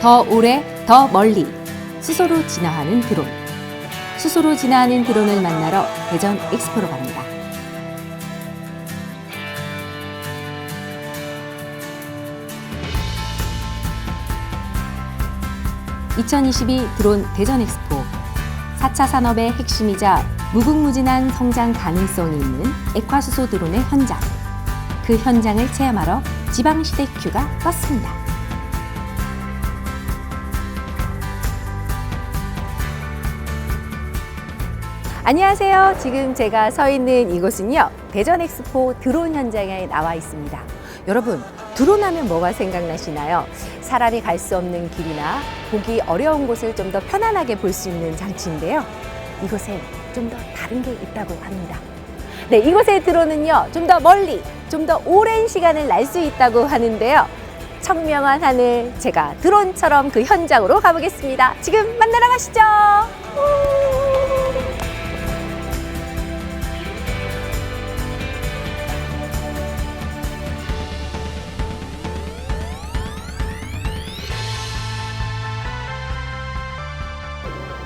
더 오래, 더 멀리 수소로 진화하는 드론. 수소로 진화하는 드론을 만나러 대전 엑스포로 갑니다. (2022) 드론 대전 엑스포 4차 산업의 핵심이자 무궁무진한 성장 가능성이 있는 액화수소 드론의 현장. 그 현장을 체험하러 지방시대 큐가 떴습니다. 안녕하세요. 지금 제가 서 있는 이곳은요. 대전 엑스포 드론 현장에 나와 있습니다. 여러분, 드론 하면 뭐가 생각나시나요? 사람이 갈 수 없는 길이나 보기 어려운 곳을 좀 더 편안하게 볼 수 있는 장치인데요. 이곳에 좀더 다른 게 있다고 합니다. 네, 이곳의 드론은요. 좀 더 멀리, 좀 더 오랜 시간을 날 수 있다고 하는데요. 청명한 하늘, 제가 드론처럼 그 현장으로 가보겠습니다. 지금 만나러 가시죠.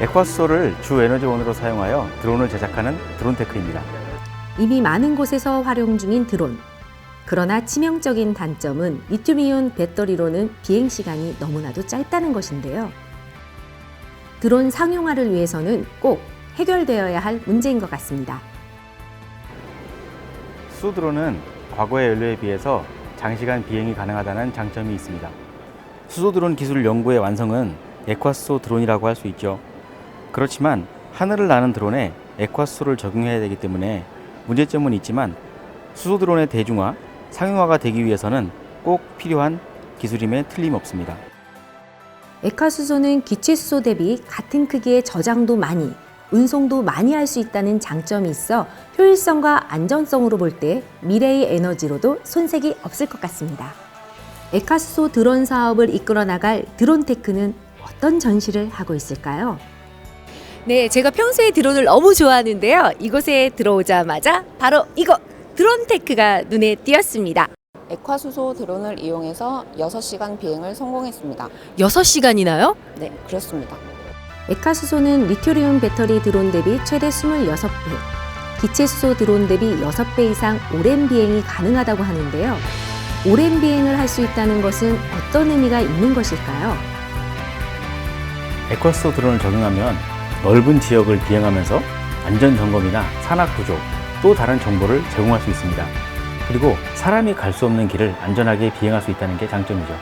우! 액화수소를 주 에너지원으로 사용하여 드론을 제작하는 드론테크입니다. 이미 많은 곳에서 활용 중인 드론. 그러나 치명적인 단점은 리튬이온 배터리로는 비행 시간이 너무나도 짧다는 것인데요. 드론 상용화를 위해서는 꼭 해결되어야 할 문제인 것 같습니다. 수소 드론은 과거의 연료에 비해서 장시간 비행이 가능하다는 장점이 있습니다. 수소 드론 기술 연구의 완성은 액화수소 드론이라고 할 수 있죠. 그렇지만 하늘을 나는 드론에 액화수소를 적용해야 되기 때문에 문제점은 있지만 수소 드론의 대중화, 상용화가 되기 위해서는 꼭 필요한 기술임에 틀림없습니다. 액화수소는 기체수소 대비 같은 크기의 저장도 많이, 운송도 많이 할 수 있다는 장점이 있어 효율성과 안전성으로 볼 때 미래의 에너지로도 손색이 없을 것 같습니다. 액화수소 드론 사업을 이끌어 나갈 드론테크는 어떤 전시를 하고 있을까요? 네, 제가 평소에 드론을 너무 좋아하는데요. 이곳에 들어오자마자 바로 이곳 드론테크가 눈에 띄었습니다. 액화수소 드론을 이용해서 6시간 비행을 성공했습니다. 6시간이나요? 네, 그렇습니다. 액화수소는 리튬 배터리 드론 대비 최대 26배, 기체수소 드론 대비 6배 이상 오랜 비행이 가능하다고 하는데요. 오랜 비행을 할 수 있다는 것은 어떤 의미가 있는 것일까요? 액화수소 드론을 적용하면 넓은 지역을 비행하면서 안전 점검이나 산악 구조, 또 다른 정보를 제공할 수 있습니다. 그리고 사람이 갈 수 없는 길을 안전하게 비행할 수 있다는 게 장점이죠.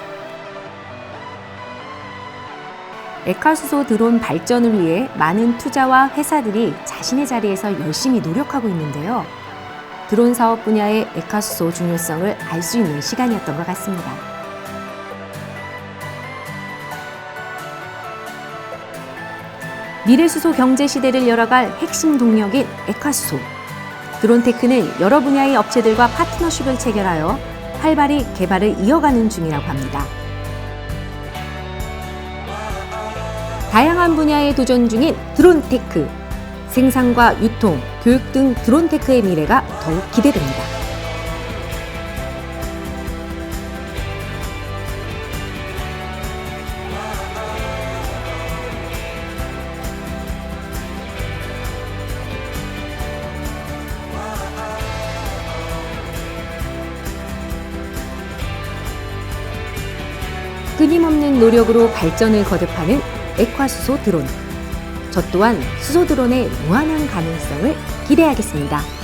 액화수소 드론 발전을 위해 많은 투자와 회사들이 자신의 자리에서 열심히 노력하고 있는데요. 드론 사업 분야의 액화수소 중요성을 알 수 있는 시간이었던 것 같습니다. 미래수소 경제 시대를 열어갈 핵심 동력인 액화수소. 드론테크는 여러 분야의 업체들과 파트너십을 체결하여 활발히 개발을 이어가는 중이라고 합니다. 다양한 분야에 도전 중인 드론테크. 생산과 유통, 교육 등 드론테크의 미래가 더욱 기대됩니다. 끊임없는 노력으로 발전을 거듭하는 액화수소 드론. 저 또한 수소 드론의 무한한 가능성을 기대하겠습니다.